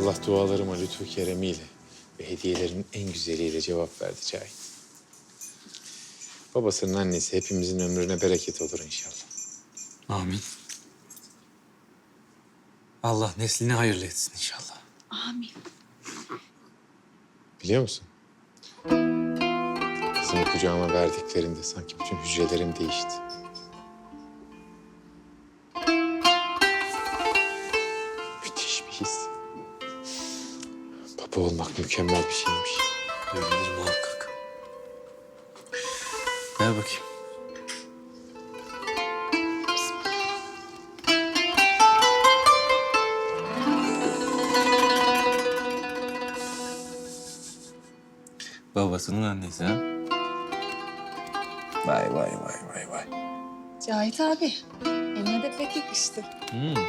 Allah dualarıma lütfu keremiyle ve hediyelerin en güzeliyle cevap verdi Cahit. Babasının annesi hepimizin ömrüne bereket olur inşallah. Amin. Allah neslini hayırlı etsin inşallah. Amin. Biliyor musun? Kızımı kucağıma verdiklerinde sanki bütün hücrelerim değişti. Müthiş bir his. Baba olmak mükemmel bir şeymiş. Öyledir muhakkak. Ver bakayım. Babasının annesi ha? Vay vay vay vay vay. Cahit abi, eline de pek yakıştı. Hmm.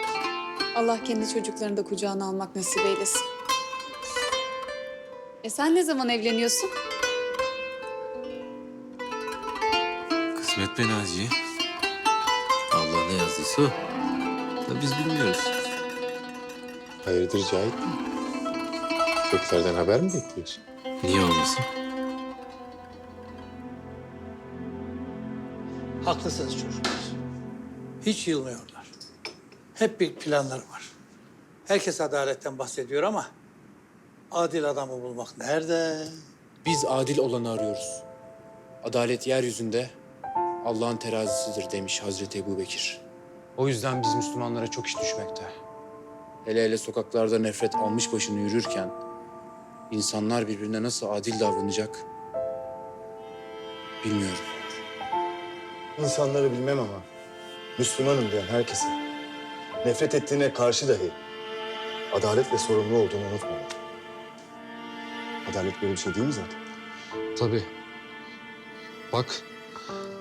Allah kendi çocuklarını da kucağına almak nasip eylesin. E sen ne zaman evleniyorsun? Kısmet be Naciye. Allah ne yazdıysa o. Biz bilmiyoruz. Hayırdır Cahit? Göklerden haber mi bekliyorsun? Niye olmasın? Haklısınız çocuklar. Hiç yılmıyorlar. Hep bir planları var. Herkes adaletten bahsediyor ama adil adamı bulmak nerede? Biz adil olanı arıyoruz. Adalet yeryüzünde Allah'ın terazisidir demiş Hazreti Ebu Bekir. O yüzden biz Müslümanlara çok iş düşmekte. Hele hele sokaklarda nefret almış başını yürürken insanlar birbirine nasıl adil davranacak bilmiyorum. İnsanları bilmem ama Müslümanım diyen herkese, nefret ettiğine karşı dahi adaletle sorumlu olduğunu unutmamalı. Adalet böyle bir şey değil mi zaten? Tabii. Bak,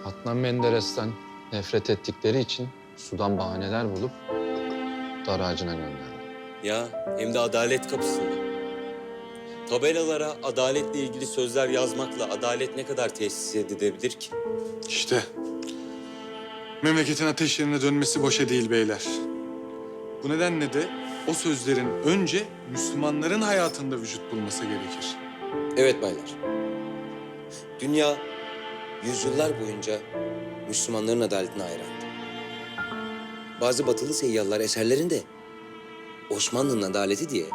Adnan Menderes'ten nefret ettikleri için sudan bahaneler bulup dar ağacına gönderdi. Ya hem de adalet kapısında. Tabelalara adaletle ilgili sözler yazmakla adalet ne kadar tesis edilebilir ki? İşte memleketin ateşlerine dönmesi boşa değil beyler. Bu nedenle de o sözlerin önce Müslümanların hayatında vücut bulması gerekir. Evet baylar. Dünya yüzyıllar boyunca Müslümanların adaletine hayrandı. Bazı batılı seyyahlar eserlerinde Osmanlı'nın adaleti diye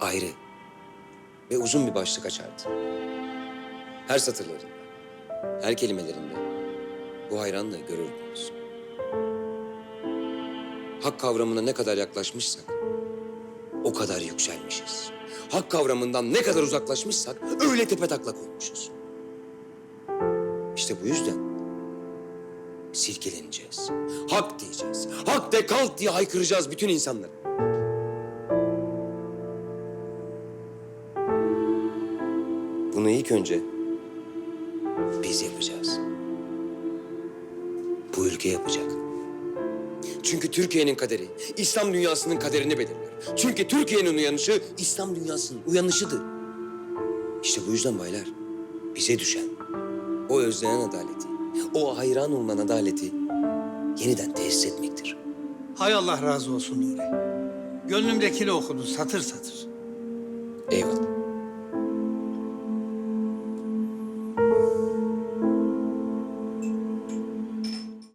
ayrı ve uzun bir başlık açardı. Her satırlarında, her kelimelerinde bu hayranlığı görürdünüz. Hak kavramına ne kadar yaklaşmışsak o kadar yükselmişiz. Hak kavramından ne kadar uzaklaşmışsak öyle tepetaklak olmuşuz. İşte bu yüzden silkeleneceğiz. Hak diyeceğiz. Hak de kalk diye haykıracağız bütün insanlara. Bunu ilk önce biz yapacağız. Bu ülke yapacak. Çünkü Türkiye'nin kaderi İslam dünyasının kaderini belirler. Çünkü Türkiye'nin uyanışı İslam dünyasının uyanışıdır. İşte bu yüzden baylar bize düşen o özlenen adaleti, o hayran olunan adaleti yeniden tesis etmektir. Hay Allah razı olsun Nuri. Gönlümdekini okudun satır satır. Eyvallah.